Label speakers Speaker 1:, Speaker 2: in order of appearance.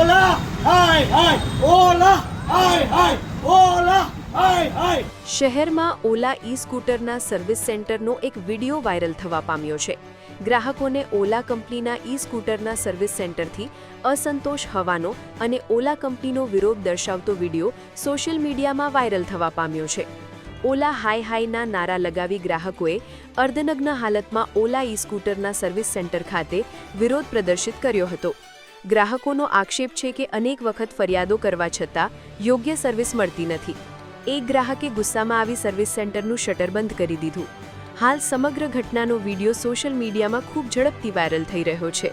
Speaker 1: ઓલા હાય હાય ઓલા હાય હાય ઓલા હાય હાય
Speaker 2: શહેરમાં ઓલા ઈ સ્કૂટરના સર્વિસ સેન્ટરનો એક video viral થવા પામ્યો છે. ગ્રાહકોને ઓલા કંપનીના ઈ સ્કૂટરના સર્વિસ સેન્ટરથી અસંતોષ હવાનો અને ઓલા કંપનીનો વિરોધ દર્શાવતો વિડિયો સોશિયલ મીડિયામાં વાયરલ થવા પામ્યો છે. ઓલા હાય હાયના નારા લગાવી ગ્રાહકોએ અર્ધનગ્ન હાલતમાં ઓલા ઈ સ્કૂટરના સર્વિસ સેન્ટર ખાતે વિરોધ પ્રદર્શિત કર્યો હતો. ગ્રાહકોનો આક્ષેપ છે કે અનેક વખત ફરિયાદો કરવા છતાં યોગ્ય સર્વિસ મળતી નથી. એક ગ્રાહકે ગુસ્સામાં આવી સર્વિસ સેન્ટરનું શટર બંધ કરી દીધું. હાલ સમગ્ર ઘટનાનો વીડિયો સોશિયલ મીડિયામાં ખૂબ ઝડપથી વાયરલ થઈ રહ્યો છે.